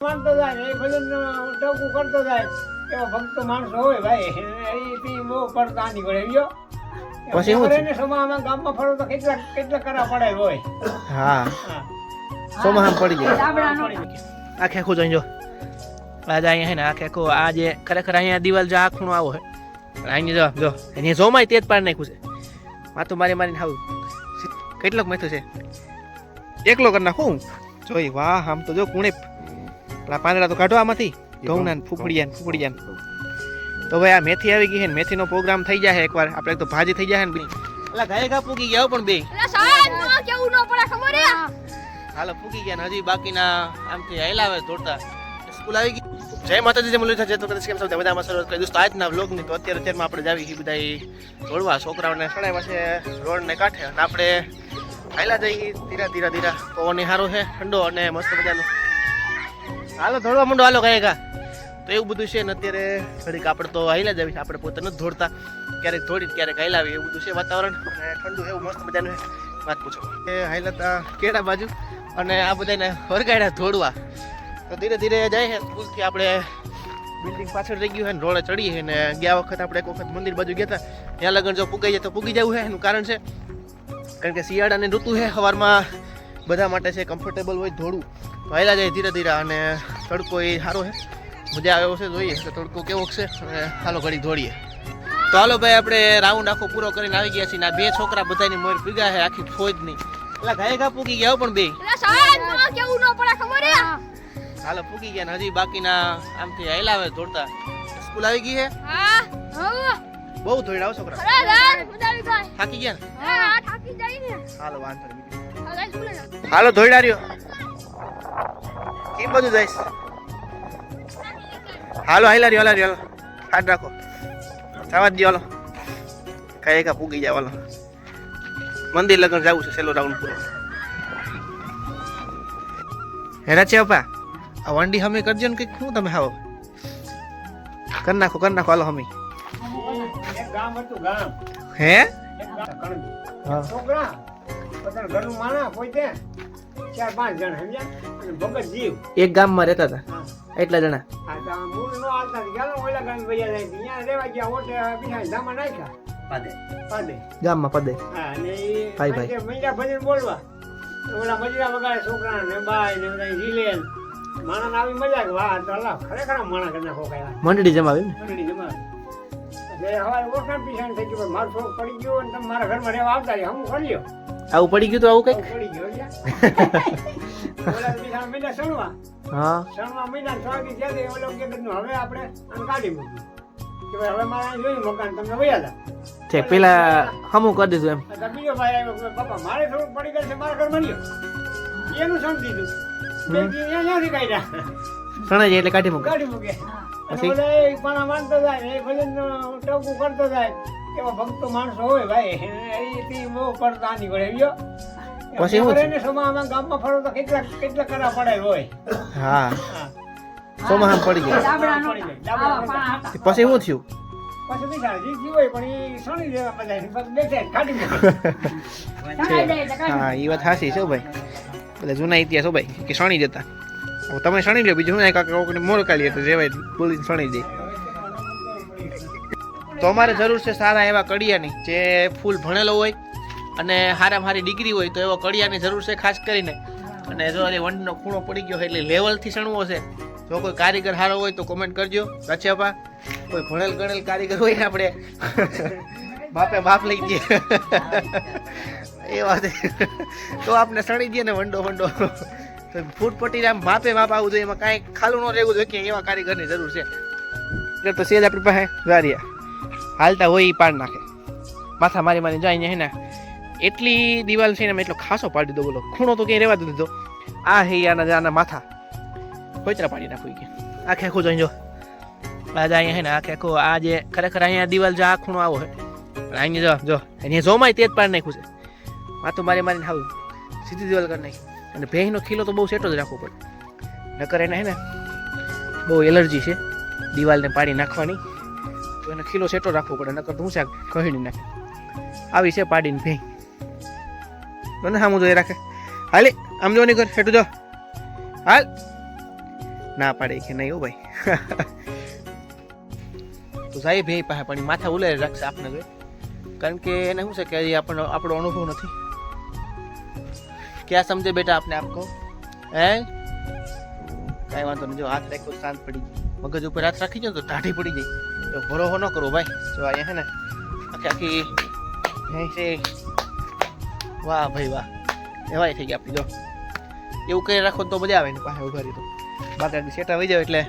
માનતો જાય ને એ ભજન ટોકું કરતો જાય એવો ભક્ત માણસો હોય ભાઈ. એથી બહુ પડતા નીકળે ગયો પછી હું એને સમામાં ગામમાં ફરો તો કેટલા કેટલા કરા પડે હોય. હા. હા. પડી જાય આખે આખું જોઈ જો. આજે અહીંયા હે ને આખે આખું આ જે ખરેખર અહીંયા દિવાલ જે આ ખૂણો આવો હે પણ અહીંયા જો જો. અહીંયા જોમાય તે જ પાડી નાખ્યું છે. માથું મારી મારીને હાવ કેટલોક મેથું છે? એકલો કરી નાખું જોઈ વાહ આમ તો જો કુણે પેલા પાંદડા તો કાઢો આમાંથી. ઘઉંના ને ફૂફડિયા ને ફૂફડિયા ને. તો ભાઈ આ મેથી આવી ગઈ છે ને મેથીનો પ્રોગ્રામ થઈ જાય એકવાર. આપણે તો ભાજી થઈ જાય ને બી એટલે ગાય ગા પૂગી ગયા હો પણ બે. કેવું ન પડે ખબર હે? હાલો ફૂકી ગયા ને હજી બાકીના આમથી હેલા આવે દોડતા સ્કૂલ આવી ગઈ. જય માતાજી જય મુરલીધર જય તો કદાચ કેમ સૌ મજામાં શરૂઆત કરી દોસ્તો આજના વ્લોગની તો અત્યારે અત્યારમાં આપણે જાવી છીએ બધા દોડવા છોકરાઓને સડાવ્યા છે રોડને કાંઠે. અને આપણે હાયલા જઈ ધીરા ધીરા ધીરા. પવન સારો છે ઠંડો અને મસ્ત મજાનો. હાલો, ધોળવા માંડો હાલો કઈ કા. તો એવું બધું છે ને અત્યારે ઘડીક આપણે તો હાઈલા જ છે, આપણે પોતે નથી ધોડતા ક્યારેક દોડી ક્યારેક હાઈલા આવી એવું બધું છે વાતાવરણ. ઠંડુ એવું મસ્ત મજાનું વાત પૂછો. એ હાઈલાતા કેડા બાજુ અને આ બધાને વરગાડ્યા ધોડવા તો ધીરે ધીરે જાય છે સ્કૂલથી આપણે બિલ્ડિંગ પાછળ રહી ગયું છે ને રોડે ચડીએ ને ગયા વખત આપણે એક વખત મંદિર બાજુ ગયા હતા ત્યાં લગન જો પૂગાઈ જાય તો પૂગી જવું છે, એનું કારણ છે. કારણ કે શિયાળાની ઋતુ છે, સવારમાં બધા માટે છે કમ્ફર્ટેબલ હોય ધોળું. તો જાય ધીરે ધીરે અને તડકો એ સારો છે. મજા આવે એવો છે જોઈએ તો તડકો કેવો છે? અને હાલો ઘડી દોડીએ તો હાલો ભાઈ આપણે રાઉન્ડ આખો પૂરો કરીને આવી ગયા છીએ ના બે છોકરા બધાની મોર પીગા છે આખી ફોજની એટલે ગાય ઘા પૂકી ગયા પણ બે. ન હાલો પૂકી ગયા ને હજી બાકીના આમથી હેલા આવે દોડતા સ્કૂલ આવી ગઈ છે હા. બહુ હો છોકરા. થાકી ગયા ને? ને. હાલો વાંધો નહીં. હાલો ધોઈ રહ્યો કેમ બધું જઈશ? હાલો હાલા રહ્યો હાલા રહ્યો હાથ રાખો. થવા દો હાલો. કઈ કા પૂગી જાવ હાલો. મંદિર લગન જવું છે છેલ્લો રાઉન્ડ પૂરો. હેરા છે પપ્પા આ વંડી હમી કરજો ને કંઈક. શું તમે હાવો કર નાખો કર નાખો હાલો હમી. હા. છોકરા પોતાના ઘરનું માણસ કોઈ તે ચાર પાંચ જણ સમજ્યા? અને ભગત જીવ. એક ગામમાં રહેતા હતા. એટલા જણા. આ તો મૂળ નો હાલતા ગયા ઓલા ગામ ભૈયા જાય. ત્યાં રહેવા ગયા ઓટે બીજા ધામા નાખ્યા. પાદે. ગામમાં પદે. હા અને ભાઈ, ભાઈ. મહિના ભજન બોલવા. ઓલા મજરા વગાડે છોકરા ને બાય ને બધા ઝીલે માણસ આવી મજા કે વાહ તો અલા ખરેખર માણસ કરી નાખો મંડળી જમાવી મંડળી જમા એટલે હવે ઓળખાણ પીછાણ થઈ ગયું મારો છોક પડી ગયો અને તમે મારા ઘરમાં રહેવા આવતા રહે હું કરી લ્યો આવું પડી ગયું તો આવું કંઈક? હા સણવા મહિના છ દી થયા તે ઓલો કે કીધું હવે આપણે કાઢી મૂક્યું હવે મારે અહીં તમને વયા જા. છે પેલા હમું કરી દીધું એમ. બીજો ભાઈ આવ્યો પપ્પા મારે થોડું પડી ગયું છે મારા ઘરમાં લ્યો એનું સમજી દીધું. શણાઈ એટલે કાઢી મૂકે. કાઢી મૂકે. પછી? પાણા માનતો જાય એ ભજન ટોકું કરતો જાય. એવા ભક્તો માણસો હોય ભાઈ. એથી બહુ પડતા નીકળે ગયો પછી હું થયું? ને સમામાં ગામમાં ફરો તો કેટલા કેટલા કરા પડે હોય. હા. સોમાહામ પડી ગયા. જાય. પછી શું થયું? પછી બીજા જીતી પણ એ સણી દેવા બધા બેસે કાઢી મૂકે ચડાઈ જાય એટલે કાઢી. હા એ વાત હાસી છે ભાઈ. એટલે જૂના ઇતિહાસ હો ભાઈ કે શણી જતા. તમે શણી લો બીજું શું કાંક મોર કાઢીએ તો જેવાય બોલીને શણી દે તો અમારે જરૂર છે સારા એવા કડિયાની, જે ફૂલ ભણેલો હોય અને હારામાં હારી ડિગ્રી હોય, તો એવો કડિયાની જરૂર છે ખાસ કરીને. અને જો એ વંડનો ખૂણો પડી ગયો એટલે લેવલથી સણવો છે. જો કોઈ કારીગર સારો હોય તો કોમેન્ટ કરજો. રચ્યાપા કોઈ ભણેલ ગણેલ કારીગર હોય ને આપણે બાપે બાપ લઈ જઈએ. એ વાત તો આપણે સણી દઈએ ને વંડો વંડો. ફૂટ પટી આમ માપે માપ આવું જોઈએ, એમાં કાંઈ ખાલું ન રહેવું જોઈએ કે એવા કારીગરની જરૂર છે. એટલે તો સેજ આપણી પાસે. ગારિયા હાલતા હોય એ પાડ નાખે. માથા મારી મારી જાય હે ને, એટલી દિવાલ છે ને એટલો ખાસો પાડી દીધો, બોલો. ખૂણો તો ક્યાંય રહેવા દીધો. આ હે આના આના માથા. કોઈતરા પાડી નાખું કે. આખે આખું જોઈ જો. આ અહીંયા હે ને આખે આખું આ જે ખરેખર અહીંયા દિવાલ જો આ ખૂણો આવો હે. પણ અહીંયા જો જો. અહીંયા જોમાય તે જ પાડી નાખ્યું છે. માથું મારી મારીને હાવ સીધી દિવાલ કરી નાખી. અને ભેંસનો ખીલો તો બહુ સેટો જ રાખવો પડે. નકર એને હે ને, બહુ એલર્જી છે, દિવાલને પાડી નાખવાની. એને ખીલો સેટો રાખવો પડે, નકર તો હું શાક કહી નાખે. આવી છે પાડીને ભેં મને સામું જોઈ રાખે. હાલે આમ જો નહીં કર હેઠું જો. હાલ. ના પાડે કે નહીં હો ભાઈ. તો સાહેબ, એ પાસે પણ માથા ઉલારી રાખશે આપને જોઈ. કારણ કે એને શું છે કે હજી આપણને આપણો અનુભવ નથી. ક્યાં સમજે બેટા આપને આપકો હે? કાંઈ વાંધો નહીં, જો હાથ રાખ્યો, શાંત પડી ગઈ મગજ ઉપર હાથ રાખી જાય તો ટાઢી પડી જાય. તો ભરોહો ન કરો ભાઈ. જો અહીંયા હે ને આખી આખી છે. વાહ ભાઈ વાહ. એવાય થઈ ગયા આપણી જો એવું કરી રાખો તો મજા આવે ને પાસે ઊભા રહી તો. બાકી સેટા વહી જાવ એટલે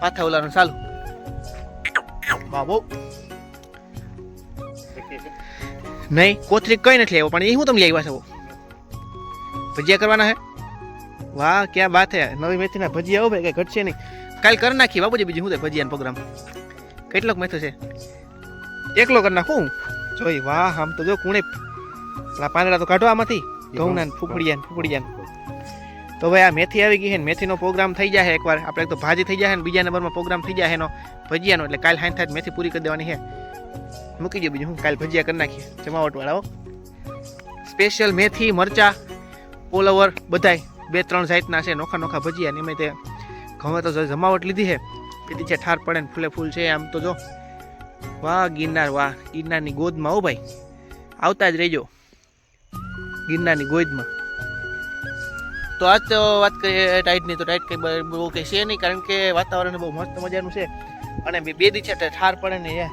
પાછા ઓલાનું ચાલુ. બહુ નહીં કોથરી કઈ નથી આવ્યો પણ એ હું તમને આવ્યા છો. ભજીયા કરવાના હે? વાહ ક્યાં બાત હે. નવી મેથીના ભજીયા આવો ભાઈ કઈ ઘટશે નહીં. કાલ કરી નાખી બાબુજી બીજું શું થાય ભજીયાનો પ્રોગ્રામ કેટલોક મેથું છે? એકલો કરી નાખું? જોઈ વાહ આમ તો જો કુણે પેલા પાંદડા તો કાઢો આમાંથી. ઘઉંના ફૂફડિયા ફૂફડિયા તો ભાઈ આ મેથી આવી ગઈ છે ને મેથીનો પ્રોગ્રામ થઈ જાય એકવાર. આપણે તો ભાજી થઈ જાય ને બીજા નંબરમાં પ્રોગ્રામ થઈ જાય એનો. ભજીયાનો એટલે કાલ હાઈ થાય મેથી પૂરી કરી દેવાની છે. મૂકી દો બીજું હું કાલ ભજીયા કરી નાખીએ જમાવટવાળાઓ સ્પેશિયલ મેથી મરચા પોલવર બધાય. બે ત્રણ જાતના છે નોખા નોખા ભજીયા ને મેં તે ઘઉં તો જમાવટ લીધી છે. કીધી છે, ઠાર પડે ને ફૂલે ફૂલ છે આમ તો જો. વાહ, ગિરનાર, વાહ. ગિરનારની ગોદમાં હો ભાઈ. આવતા જ રહેજો. ગિરનારની ગોદમાં. તો આજ તો વાત કરીએ ટાઈટની, તો ટાઈટ કંઈ બહુ કંઈ છે નહીં, કારણ કે વાતાવરણ બહુ મસ્ત મજાનું છે. અને બે દી છે ઠાર પડે ને એ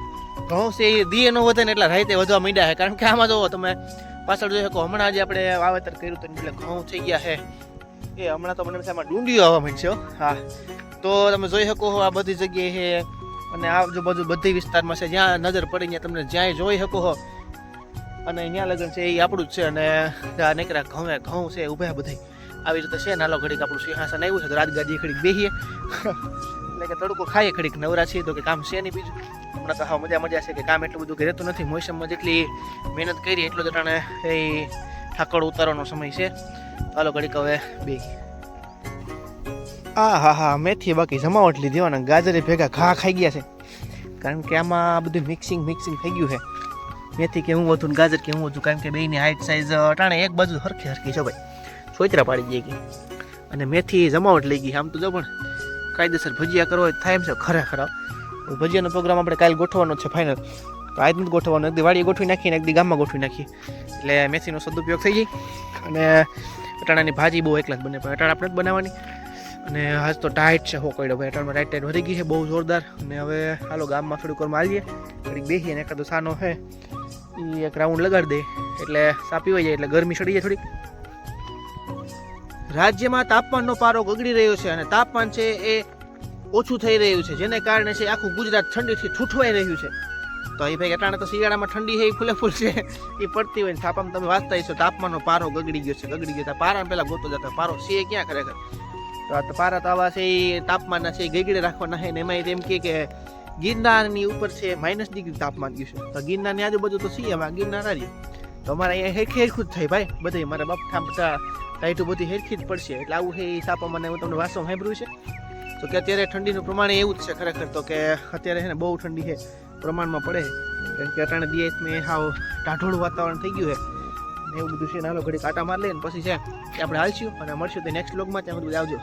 ઘઉં છે એ દીએ ન વધે ને એટલા રાતે વધવા માંડ્યા છે. કારણ કે આમાં જો તમે પાછળ જોઈ શકો, હમણાં જ આપણે વાવેતર કર્યું તો એટલે ઘઉં થઈ ગયા છે. એ હમણાં તો મને એમ ડુંડીઓ આવવા માંડશે હા. તો તમે જોઈ શકો છો આ બધી જગ્યાએ છે. અને આ જો બધું વિસ્તારમાં છે. જ્યાં નજર પડી ત્યાં તમને જ્યાંય જોઈ શકો છો અને ત્યાં લગ્ન છે, એ આપણું જ છે. અને આ નીકળ્યા ઘઉં ઘઉં છે ઊભા બધા આવી રીતે છે, નાલો ઘડીક આપણું સિંહાસન આવ્યું છે, તો રાજગાદી ખડીક બેહીએ. એટલે કે તડકો ખાઈએ ખડીક નવરા છીએ તો કે કામ છે નહીં બીજું. હમણાં તો હા, મજા મજા છે કે કામ એટલું બધું રહેતું નથી. મોસમમાં જેટલી મહેનત કરી એટલું જ ટાણે એ ઠાકડ ઉતારવાનો સમય છે. હાલો, ઘડીક હવે બે. આ હા હા, મેથી બાકી જમાવટ લીધી અને ગાજરે ભેગા ઘા ખાઈ ગયા છે. કારણ કે આમાં બધું મિક્સિંગ મિક્સિંગ થઈ ગયું છે. મેથી કે હું વધુ ગાજર કે હું વધુ, કારણ કે બેની હાઈટ સાઈઝ અટાણે એક બાજુ હરખી હરખી છે ભાઈ. સોચરા પાડી જઈ ગઈ અને મેથી જમાવટ લઈ ગઈ આમ તો જો પણ કાયદેસર ભજીયા કરવા હોય થાય એમ છે ખરેખર. ભજીયાનો પ્રોગ્રામ આપણે કાલે ગોઠવવાનો છે ફાઇનલ તો આજ નથી ગોઠવવાનો. એક દી વાડીએ ગોઠવી નાખીને એક દી ગામમાં ગોઠવી નાખીએ. એટલે મેથીનો સદુપયોગ થઈ જાય. અને અટાણાની ભાજી બહુ એકલા જ બને, પણ અટાણા આપણે જ બનાવવાની. અને આજ તો ટાઈટ છે હોકડ્યો ભાઈ અટાણમાં ટાઈટ ટાઈટ વધી ગઈ છે, બહુ જોરદાર. અને હવે હાલો ગામમાં થોડીક વાર મારીએ થોડીક બેસીએ અને એકાદો સાનો છે એ એક રાઉન્ડ લગાડી દે. એટલે સાપી હોય જાય, એટલે ગરમી ચડી જાય થોડીક. રાજ્યમાં તાપમાનનો પારો ગગડી રહ્યો છે અને તાપમાન છે એ ઓછું થઈ રહ્યું છે, જેને કારણે છે આખું ગુજરાત ઠંડીથી ઠૂઠવાઈ રહ્યું છે. તો એ ભાઈ અટાણે તો શિયાળામાં ઠંડી છે એ ફૂલે ફૂલ છે. એ પડતી હોય ને થાપામાં તમે વાંચતા હશો, તાપમાનનો પારો ગગડી ગયો છે, ગગડી ગયો પારા પહેલાં ગોતો જતા પારો છે ક્યાં ખરેખર? તો આ પારા તો આવા છે એ તાપમાનના છે એ ગગડે રાખવાના છે ને એમાં એમ કે ગિરનારની ઉપર છે માઇનસ ડિગ્રી તાપમાન ગયું છે. તો ગિરનારની આજુબાજુ તો છીએ એમાં ગિરનાર આ તો અમારે અહીંયા હેરખી જ થાય ભાઈ બધે મારા બાપ બધા ટાઈટું બધી હેરખી જ પડશે. એટલે આવું છે એ સાપામાં હું તમને વાસો સાંભળ્યું છે. તો કે અત્યારે ઠંડીનું પ્રમાણ એવું જ છે ખરેખર તો કે અત્યારે છે ને બહુ ઠંડી છે. પ્રમાણમાં પડે કારણ કે અટાણે દિવસમાં હાવ ટાઢોળું વાતાવરણ થઈ ગયું છે. એવું બધું છે નાનો ઘડી કાંટા મારી લઈએ ને પછી છે કે આપણે હાલશું અને મળશું તો નેક્સ્ટ બ્લોગમાં ત્યાં બધું આવજો.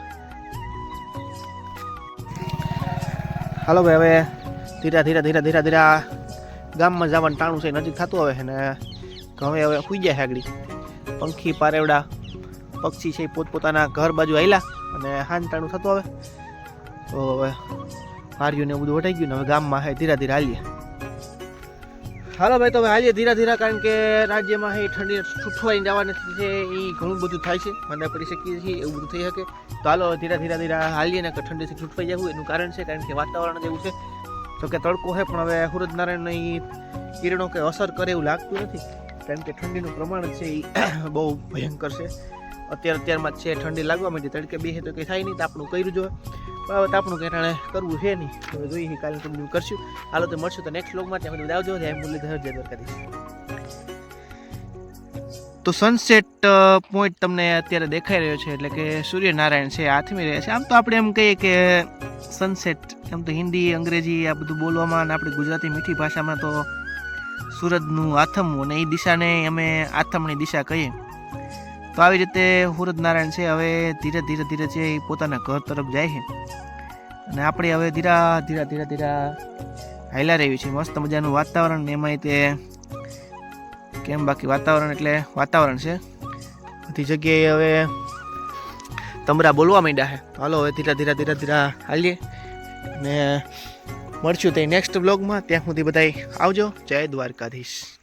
હાલો ભાઈ, હવે ધીરે ધીરે ધીરે ધીરે ધીરે ગામમાં જવાનું ટાણું છે, નજીક થતું આવે છે ને હવે હવે સુઈ જાય આગળ. પંખી, પારેવડા, પક્ષી છે પોતપોતાના ઘર બાજુ આવેલા અને હાન ટાણું થતું આવે. તો હવે હાર્યું ને બધું વટાઈ ગયું ને હવે ગામમાં ધીરે ધીરે હાલીએ. હાલો ભાઈ, તો હવે હાલીએ ધીરે ધીરે કારણ કે રાજ્યમાં એ ઠંડી છૂટવાઈ જવાની છે, એ ઘણું બધું થાય છે મને પડી શકીએ છીએ, એવું બધું થઈ શકે. તો હાલો, ધીરે ધીરે ધીરે હાલીએ ને ઠંડીથી છૂટવાઈ જવું એનું કારણ છે, કારણ કે વાતાવરણ જ એવું છે. તો કે તડકો છે, પણ હવે સૂરજનારાયણની કિરણો કે અસર કરે એવું લાગતું નથી, કારણ કે ઠંડીનું પ્રમાણ છે, એ બહુ ભયંકર છે. અત્યારે અત્યારમાં છે, ઠંડી લાગવા માંડી, તડકે બેસે તો કંઈ થાય નહીં આપણું કર્યું જો પણ આપણું કંઈ કરવું છે નહીં. હવે જોઈએ કાલે તમને કરશું. હાલો તો મળશું તો નેક્સ્ટ વ્લોગમાં ત્યાં સુધી આવજો. જય ધર જય કરી તો સનસેટ પોઈન્ટ તમને અત્યારે દેખાઈ રહ્યો છે, એટલે કે સૂર્યનારાયણ છે આથમી રહ્યા છે. આમ તો આપણે એમ કહીએ કે સનસેટ એમ તો હિન્દી, અંગ્રેજી આ બધું બોલવામાં અને આપણી ગુજરાતી મીઠી ભાષામાં તો સૂરજનું આથમવું અને એ દિશાને અમે આથમણી દિશા કહીએ. તો આવી રીતે નારાયણ છે, હવે ધીરે ધીરે ધીરે છે એ પોતાના ઘર તરફ જાય છે. અને આપણે હવે ધીરા ધીરા ધીરા ધીરા હાલ્યા રહી છે મસ્ત મજાનું વાતાવરણ ને એમાંય તે કેમ બાકી વાતાવરણ એટલે વાતાવરણ છે. બધી જગ્યાએ હવે તમરા બોલવા માંડ્યા છે. હાલો હવે ધીરા ધીરા ધીરા ધીરા હાલીએ ને મળશું તે નેક્સ્ટ બ્લોગમાં ત્યાં સુધી બધાય આવજો. જય દ્વારકાધીશ.